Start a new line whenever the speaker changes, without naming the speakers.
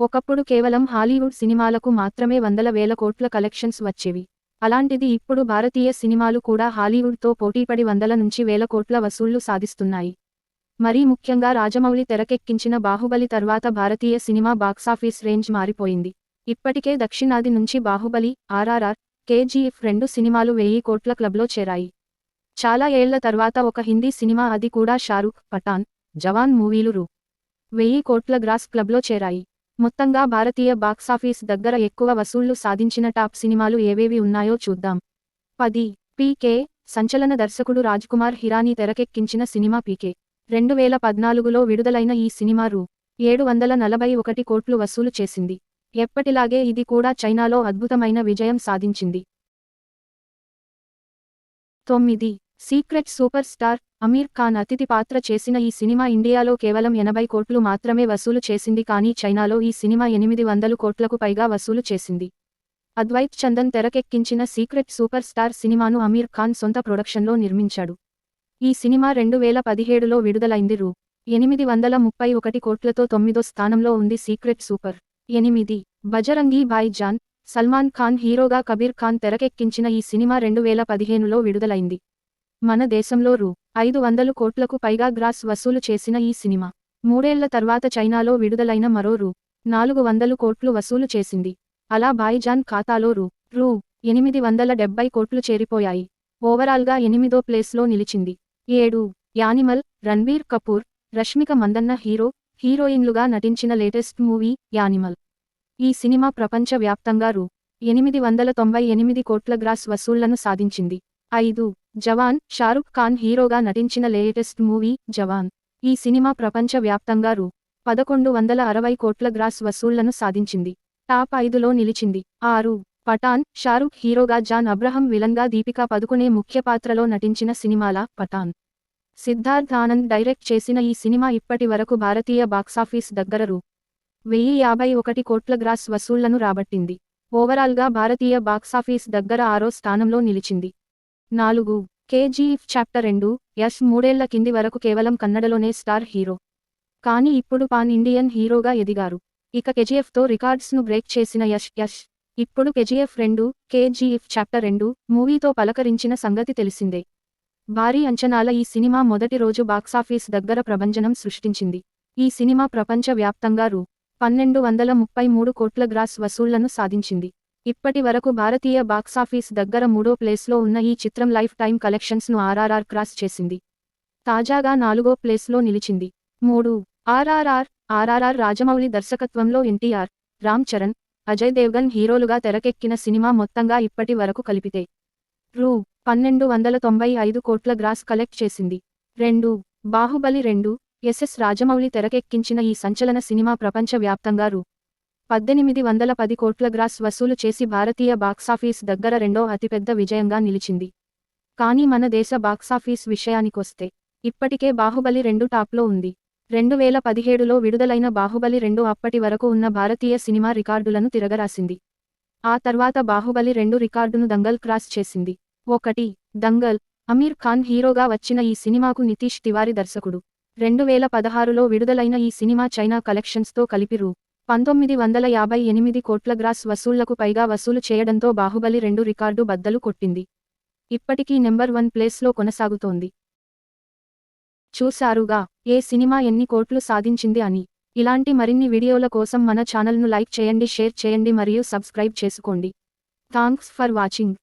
ఒకప్పుడు కేవలం హాలీవుడ్ సినిమాలకు మాత్రమే వందల వేల కోట్ల కలెక్షన్స్ వచ్చేవి. అలాంటిది ఇప్పుడు భారతీయ సినిమాలు కూడా హాలీవుడ్తో పోటీపడి వందల నుంచి వేల కోట్ల వసూళ్ళు సాధిస్తున్నాయి. మరీ ముఖ్యంగా రాజమౌళి తెరకెక్కించిన బాహుబలి తర్వాత భారతీయ సినిమా బాక్సాఫీస్ రేంజ్ మారిపోయింది. ఇప్పటికే దక్షిణాది నుంచి బాహుబలి ఆర్ఆర్ఆర్ కేజీఎఫ్ రెండు సినిమాలు వెయ్యి కోట్ల క్లబ్లో చేరాయి. చాలా ఏళ్ళ తర్వాత ఒక హిందీ సినిమా అది కూడా షారుఖ్ పఠాన్ జవాన్ మూవీలు రూ. వెయ్యి కోట్ల గ్రాస్ క్లబ్లో చేరాయి. మొత్తంగా భారతీయ బాక్సాఫీస్ దగ్గర ఎక్కువ వసూళ్ళు సాధించిన టాప్ సినిమాలు ఏవేవి ఉన్నాయో చూద్దాం. పది. పీకే. సంచలన దర్శకుడు రాజ్కుమార్ హిరానీ తెరకెక్కించిన సినిమా పీకే. రెండు వేల పద్నాలుగులో విడుదలైన ఈ సినిమా రూ. ఏడు వందల నలభై ఒకటి కోట్లు వసూలు చేసింది. ఎప్పటిలాగే ఇది కూడా చైనాలో అద్భుతమైన విజయం సాధించింది. తొమ్మిది. Secret super star Aamir Khan అతిథి పాత్ర చేసిన ఈ సినిమా ఇండియాలో కేవలం ఎనభై కోట్లు మాత్రమే వసూలు చేసింది కానీ చైనాలో ఈ సినిమా ఎనిమిది వందలు కోట్లకు పైగా వసూలు చేసింది. అద్వైత్ చందన్ తెరకెక్కించిన సీక్రెట్ సూపర్ స్టార్ సినిమాను అమీర్ ఖాన్ సొంత ప్రొడక్షన్లో నిర్మించాడు. ఈ సినిమా రెండు వేల పదిహేడులో విడుదలైంది రూ. ఎనిమిది వందల ముప్పై ఒకటి కోట్లతో తొమ్మిదో స్థానంలో ఉంది సీక్రెట్ సూపర్. ఎనిమిది. బజరంగీ భాయ్ జాన్ సల్మాన్ ఖాన్ హీరోగా కబీర్ ఖాన్ తెరకెక్కించిన ఈ సినిమా రెండు వేల పదిహేనులో విడుదలైంది. మన దేశంలో రూ. ఐదు వందలు కోట్లకు పైగా గ్రాస్ వసూలు చేసిన ఈ సినిమా. మూడేళ్ళ తర్వాత చైనాలో విడుదలైన మరో రూ. నాలుగు వందలు కోట్లు వసూలు చేసింది. అలా భాయిజాన్ ఖాతాలో రూ. రూ. ఎనిమిది వందల డెబ్బై కోట్లు చేరిపోయాయి. ఓవరాల్గా ఎనిమిదో ప్లేస్లో నిలిచింది. ఏడు. యానిమల్ రణ్బీర్ కపూర్ రష్మిక మందన్న హీరో హీరోయిన్లుగా నటించిన లేటెస్ట్ మూవీ యానిమల్. ఈ సినిమా ప్రపంచ వ్యాప్తంగా రూ. ఎనిమిది వందల తొంభై ఎనిమిది కోట్ల గ్రాస్ వసూళ్ళను సాధించింది. ఐదు. జవాన్ షారుఖ్ ఖాన్ హీరోగా నటించిన లేటెస్ట్ మూవీ జవాన్. ఈ సినిమా ప్రపంచ వ్యాప్తంగా రూ. పదకొండు వందల అరవై కోట్ల గ్రాస్ వసూళ్ళను సాధించింది. టాప్ ఐదులో నిలిచింది. ఆరు పఠాన్ షారుఖ్ హీరోగా జాన్ అబ్రహం విలన్గా దీపికా పదుకునే ముఖ్య పాత్రలో నటించిన సినిమాల పఠాన్. సిద్ధార్థ్ ఆనంద్ డైరెక్ట్ చేసిన ఈ సినిమా ఇప్పటి వరకు భారతీయ బాక్సాఫీస్ దగ్గర రూ. వెయ్యి యాభై ఒకటి కోట్ల గ్రాస్ వసూళ్ళను రాబట్టింది. ఓవరాల్గా భారతీయ బాక్సాఫీస్ దగ్గర ఆరో స్థానంలో నిలిచింది. నాలుగు. కేజీఎఫ్ చాప్టర్ రెండు. యష్ మూడేళ్ళ కింది వరకు కేవలం కన్నడలోనే స్టార్ హీరో. కానీ ఇప్పుడు పాన్ ఇండియన్ హీరోగా ఎదిగారు. ఇక కెజిఎఫ్తో రికార్డ్స్ను బ్రేక్ చేసిన యష్ యష్. ఇప్పుడు కెజిఎఫ్ రెండు కేజీఎఫ్ చాప్టర్ రెండు మూవీతో పలకరించిన సంగతి తెలిసిందే. భారీ అంచనాల ఈ సినిమా మొదటి రోజు బాక్సాఫీస్ దగ్గర ప్రభంజనం సృష్టించింది. ఈ సినిమా ప్రపంచ వ్యాప్తంగా రూ. పన్నెండు వందల ముప్పై మూడు కోట్ల గ్రాస్ వసూళ్ళను సాధించింది. ఇప్పటి వరకు భారతీయ బాక్సాఫీస్ దగ్గర మూడో ప్లేస్లో ఉన్న ఈ చిత్రం లైఫ్ టైం కలెక్షన్స్ను ఆర్ఆర్ఆర్ క్రాస్ చేసింది. తాజాగా నాలుగో ప్లేస్లో నిలిచింది. మూడు. ఆర్ఆర్ఆర్ ఆర్ఆర్ఆర్ రాజమౌళి దర్శకత్వంలో ఎన్టీఆర్ రామ్ చరణ్ అజయ్ దేవ్గన్ హీరోలుగా తెరకెక్కిన సినిమా మొత్తంగా ఇప్పటి వరకు కలిపితే. రూ. పన్నెండు వందల తొంభై ఐదు కోట్ల గ్రాస్ కలెక్ట్ చేసింది. రెండు. బాహుబలి రెండు ఎస్ఎస్ రాజమౌళి తెరకెక్కించిన ఈ సంచలన సినిమా ప్రపంచ వ్యాప్తంగా రూ. పద్దెనిమిది వందల పది కోట్ల గ్రాస్ వసూలు చేసి భారతీయ బాక్సాఫీస్ దగ్గర రెండో అతిపెద్ద విజయంగా నిలిచింది. కానీ మన దేశ బాక్సాఫీస్ విషయానికొస్తే ఇప్పటికే బాహుబలి రెండు టాప్లో ఉంది. రెండు వేల పదిహేడులో విడుదలైన బాహుబలి రెండు అప్పటి వరకు ఉన్న భారతీయ సినిమా రికార్డులను తిరగరాసింది. ఆ తర్వాత బాహుబలి రెండు రికార్డును దంగల్ క్రాస్ చేసింది. ఒకటి దంగల్ అమీర్ ఖాన్ హీరోగా వచ్చిన ఈ సినిమాకు నితీష్ తివారి దర్శకుడు. రెండు వేల పదహారులో విడుదలైన ఈ సినిమా చైనా కలెక్షన్స్తో కలిపి రూ. పంతొమ్మిది వందల యాభై ఎనిమిది కోట్ల గ్రాస్ వసూళ్ళకు పైగా వసూలు చేయడంతో బాహుబలి రెండు రికార్డు బద్దలు కొట్టింది. ఇప్పటికీ నెంబర్ వన్ ప్లేస్లో కొనసాగుతోంది. చూశారుగా ఏ సినిమా ఎన్ని కోట్లు సాధించింది అని. ఇలాంటి మరిన్ని వీడియోల కోసం మన ఛానల్ను లైక్ చేయండి షేర్ చేయండి మరియు సబ్స్క్రైబ్ చేసుకోండి. Thanks for watching.